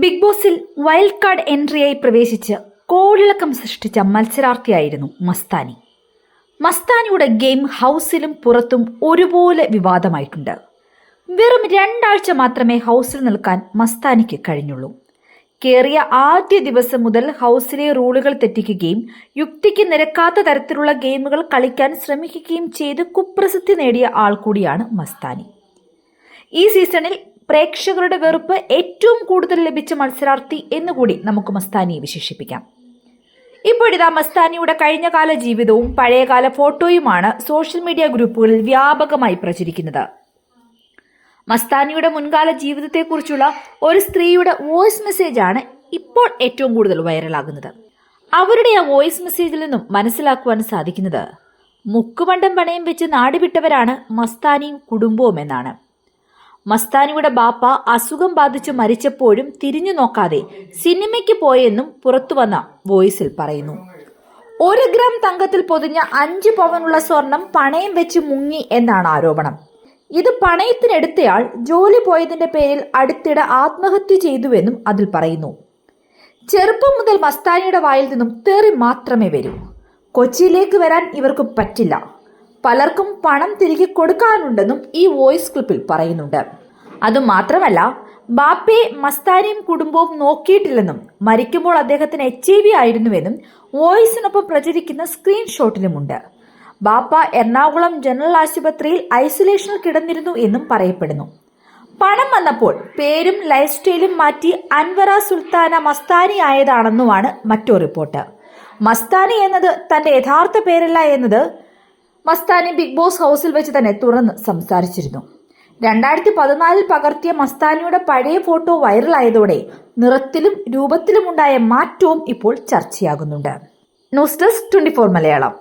Big ബോസിൽ wild card എൻട്രിയായി പ്രവേശിച്ച് കോളിളക്കം സൃഷ്ടിച്ച മത്സരാർത്ഥിയായിരുന്നു മസ്താനി. മസ്താനിയുടെ ഗെയിം ഹൗസിലും പുറത്തും ഒരുപോലെ വിവാദമായിട്ടുണ്ട്. വെറും രണ്ടാഴ്ച മാത്രമേ ഹൗസിൽ നിൽക്കാൻ മസ്താനിക്ക് കഴിഞ്ഞുള്ളൂ. കേറിയ ആദ്യ ദിവസം മുതൽ ഹൗസിലെ റൂളുകൾ തെറ്റിക്കുകയും യുക്തിക്ക് നിരക്കാത്ത തരത്തിലുള്ള ഗെയിമുകൾ കളിക്കാൻ ശ്രമിക്കുകയും ചെയ്ത് കുപ്രസിദ്ധി നേടിയ ആൾ കൂടിയാണ് മസ്താനി. ഈ സീസണിൽ പ്രേക്ഷകരുടെ വെറുപ്പ് ഏറ്റവും കൂടുതൽ ലഭിച്ച മത്സരാർത്ഥി എന്നുകൂടി നമുക്ക് മസ്താനിയെ വിശേഷിപ്പിക്കാം. ഇപ്പോഴിതാ മസ്താനിയുടെ കഴിഞ്ഞകാല ജീവിതവും പഴയകാല ഫോട്ടോയുമാണ് സോഷ്യൽ മീഡിയ ഗ്രൂപ്പുകളിൽ വ്യാപകമായി പ്രചരിക്കുന്നത്. മസ്താനിയുടെ മുൻകാല ജീവിതത്തെക്കുറിച്ചുള്ള ഒരു സ്ത്രീയുടെ വോയിസ് മെസ്സേജാണ് ഇപ്പോൾ ഏറ്റവും കൂടുതൽ വൈറലാകുന്നത്. അവരുടെ ആ വോയിസ് മെസ്സേജിൽ നിന്നും മനസ്സിലാക്കുവാൻ സാധിക്കുന്നത് മുക്കുമണ്ടം പണയം വെച്ച് നാടുവിട്ടവരാണ് മസ്താനിയും കുടുംബവും എന്നാണ് മസ്താനിയുടെ ബാപ്പ അസുഖം ബാധിച്ച് മരിച്ചപ്പോഴും തിരിഞ്ഞു നോക്കാതെ സിനിമയ്ക്ക് പോയെന്നും പുറത്തുവന്ന വോയിസിൽ പറയുന്നു. ഒരു ഗ്രാം തങ്കത്തിൽ പൊതിഞ്ഞ അഞ്ച് പവനുള്ള സ്വർണം പണയം വെച്ച് മുങ്ങി എന്നാണ് ആരോപണം. ഇത് പണയത്തിനെടുത്തയാൾ ജോലി പോയതിന്റെ പേരിൽ അടുത്തിടെ ആത്മഹത്യ ചെയ്തുവെന്നും അതിൽ പറയുന്നു. ചെറുപ്പം മുതൽ മസ്താനിയുടെ വായിൽ നിന്നും തെറി മാത്രമേ വരൂ. കൊച്ചിയിലേക്ക് വരാൻ ഇവർക്ക് പറ്റില്ല. പലർക്കും പണം തിരികെ കൊടുക്കാനുണ്ടെന്നും ഈ വോയിസ് ക്ലിപ്പിൽ പറയുന്നുണ്ട്. അതുമാത്രമല്ല ബാപ്പയെ മസ്താനിയും കുടുംബവും നോക്കിയിട്ടില്ലെന്നും മരിക്കുമ്പോൾ അദ്ദേഹത്തിന് എച്ച് ഐ വി ആയിരുന്നുവെന്നും വോയിസിനൊപ്പം പ്രചരിക്കുന്ന സ്ക്രീൻഷോട്ടിലുമുണ്ട്. ബാപ്പ എറണാകുളം ജനറൽ ആശുപത്രിയിൽ ഐസൊലേഷനിൽ കിടന്നിരുന്നു എന്നും പറയപ്പെടുന്നു. പണം വന്നപ്പോൾ പേരും ലൈഫ് സ്റ്റൈലും മാറ്റി അൻവറ സുൽത്താന മസ്താനി ആയതാണെന്നുമാണ് മറ്റൊരു റിപ്പോർട്ട്. മസ്താനി എന്നത് തന്റെ യഥാർത്ഥ പേരല്ല എന്നത് മസ്താനി ബിഗ് ബോസ് ഹൗസിൽ വെച്ച് തന്നെ തുറന്ന് സംസാരിച്ചിരുന്നു. രണ്ടായിരത്തി പതിനാലിൽ പകർത്തിയ മസ്താനിയുടെ പഴയ ഫോട്ടോ വൈറലായതോടെ നിറത്തിലും രൂപത്തിലുമുണ്ടായ മാറ്റവും ഇപ്പോൾ ചർച്ചയാകുന്നുണ്ട്. News desk twenty Malayalam.